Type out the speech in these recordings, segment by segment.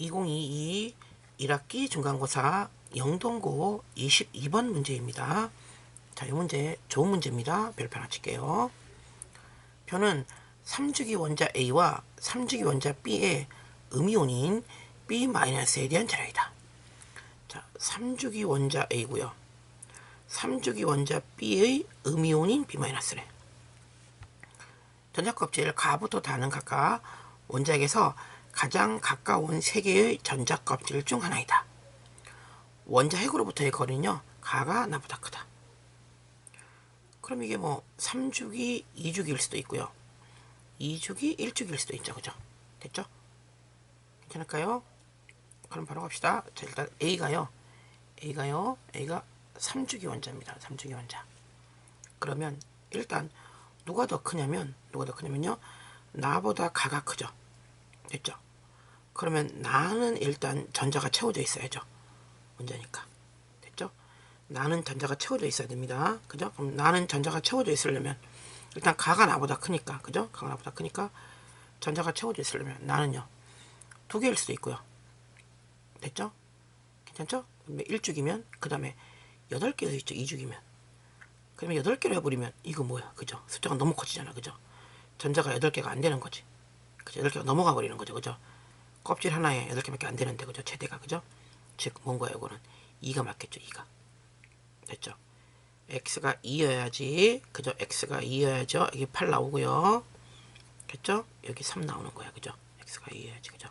2022 1학기 중간고사 영동고 22번 문제입니다. 자, 이 문제 좋은 문제입니다. 별표 칠게요. 표는 3주기 원자 A와 3주기 원자 B의 음이온인 B-에 대한 자료이다. 자, 3주기 원자 A고요. 3주기 원자 B의 음이온인 B-래. 전자껍질 가부터 다는 각각 원자에게서 가장 가까운 세 개의 전자껍질 중 하나이다. 원자 핵으로부터의 거리는요, 가가 나보다 크다. 그럼 이게 뭐 3주기, 2주기일 수도 있고요. 2주기, 1주기일 수도 있죠. 그죠? 됐죠? 괜찮을까요? 그럼 바로 갑시다. 자, 일단 A가요. A가요. A가 3주기 원자입니다. 3주기 원자. 그러면 일단 누가 더 크냐면 누가 더 크냐면요. 나보다 가가 크죠. 됐죠? 그러면 나는 일단 전자가 채워져 있어야죠. 원자니까. 됐죠? 나는 전자가 채워져 있어야 됩니다. 그죠? 그럼 나는 전자가 채워져 있으려면 일단 가가 나보다 크니까. 그죠? 가가 나보다 크니까 전자가 채워져 있으려면 나는요. 두 개일 수도 있고요. 됐죠? 괜찮죠? 1주기면 그 다음에 8개도 있죠. 2주기면. 그러면 8개로 해버리면 이거 뭐야? 그죠? 숫자가 너무 커지잖아. 그죠? 전자가 8개가 안 되는 거지. 그죠? 8개가 넘어가 버리는 거죠. 그죠? 껍질 하나에 8개밖에 안 되는데 그죠? 최대가 그죠? 즉 뭔가요? 이거는 2가 맞겠죠. 2가. 됐죠? x가 2여야지. 그죠? x가 2여야죠. 이게 8 나오고요. 됐죠? 여기 3 나오는 거야. 그죠? x가 2여야지. 그죠?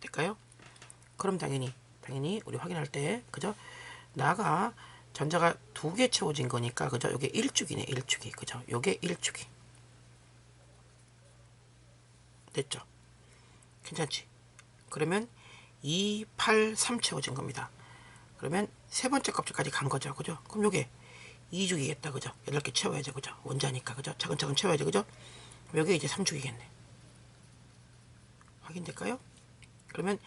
될까요? 그럼 당연히 당연히 우리 확인할 때 그죠? 나가 전자가 두 개 채워진 거니까 그죠? 요게 1주기네. 1주기. 그죠? 요게 1주기. 됐죠? 괜찮지? 그러면 2, 8, 3 채워진 겁니다. 그러면 세 번째 껍질까지 간 거죠. 그죠? 그럼 요게 2주기겠다. 그죠? 8개 채워야죠. 그죠? 원자니까. 그죠? 차근차근 채워야죠. 그죠? 요게 이제 3주기겠네. 확인될까요? 그러면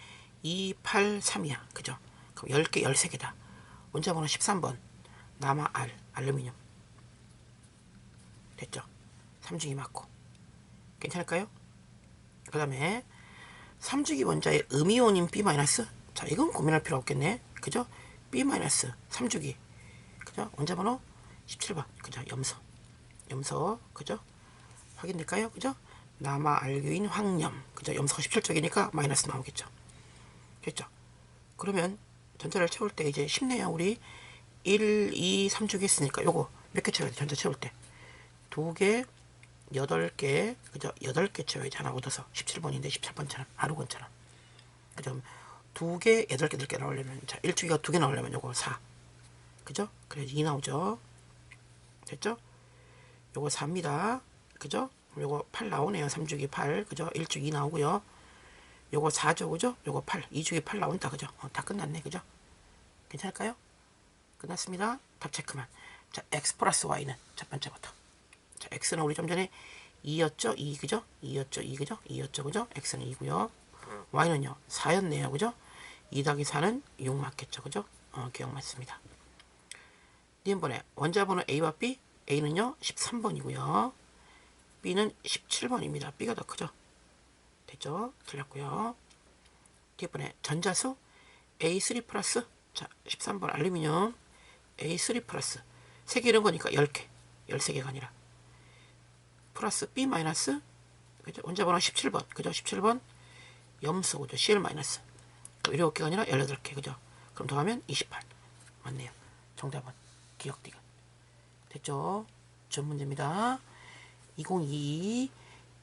2, 8, 3이야. 그죠? 그럼 10개, 13개다. 원자번호 13번. 남아 알, 알루미늄. 됐죠? 3주기 맞고. 괜찮을까요? 그 다음에 3주기 원자의 음이온인 B-. 자, 이건 고민할 필요 없겠네. 그죠? B-, 3주기. 그죠? 원자 번호 17번. 그죠? 염소. 염소. 그죠? 확인될까요? 그죠? 남아 알규인 황염. 그죠? 염소가 17쪽이니까 마이너스 나오겠죠. 됐죠? 그러면 전자를 채울 때 이제 쉽네요. 우리 1, 2, 3주기 했으니까 요거 몇 개 채워야 돼? 전자 채울 때. 두 개, 여덟 개, 그죠? 여덟 개 채워야지 하나 얻어서 17번인데 17번처럼 아루건처럼. 그죠? 두 개, 여덟 개, 여덟 개 나오려면 자, 1주기가 두개 나오려면 요거 4. 그죠? 그래야지 2 나오죠. 됐죠? 요거 4입니다. 그죠? 요거 8 나오네요. 3주기 8. 그죠? 1주기 2 나오고요. 요거 4죠. 그죠? 요거 8. 2주기 8 나온다. 그죠? 어, 다 끝났네. 그죠? 괜찮을까요? 끝났습니다. 답 체크만. 자, x 플러스 y는 첫 번째부터. 자, x는 우리 좀 전에 2였죠? 2 그죠? 2였죠? 2 그죠? 2였죠? 그죠? x는 2고요. y는요. 4였네요. 그죠? 2 더하기 4는 6 맞겠죠? 그죠? 어, 기억 맞습니다. 다음번에 원자번호 A와 B, A는요. 13번이고요. B는 17번입니다. B가 더 크죠? 됐죠? 틀렸고요. 뒷번에 전자수 A3 플러스 자 13번 알루미늄 A3 플러스 3개 이런 거니까 10개 13개가 아니라 플러스 B 마이너스 그죠? 원자 번호 17번 그죠? 17번 염소 그죠? CL 마이너스 7개가 아니라 18개 그죠? 그럼 더하면 28 맞네요. 정답은 기억디귿 됐죠? 전 문제입니다. 2022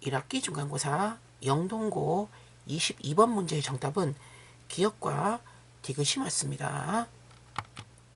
1학기 중간고사 영동고 22번 문제의 정답은 기억과 디귿이 맞습니다.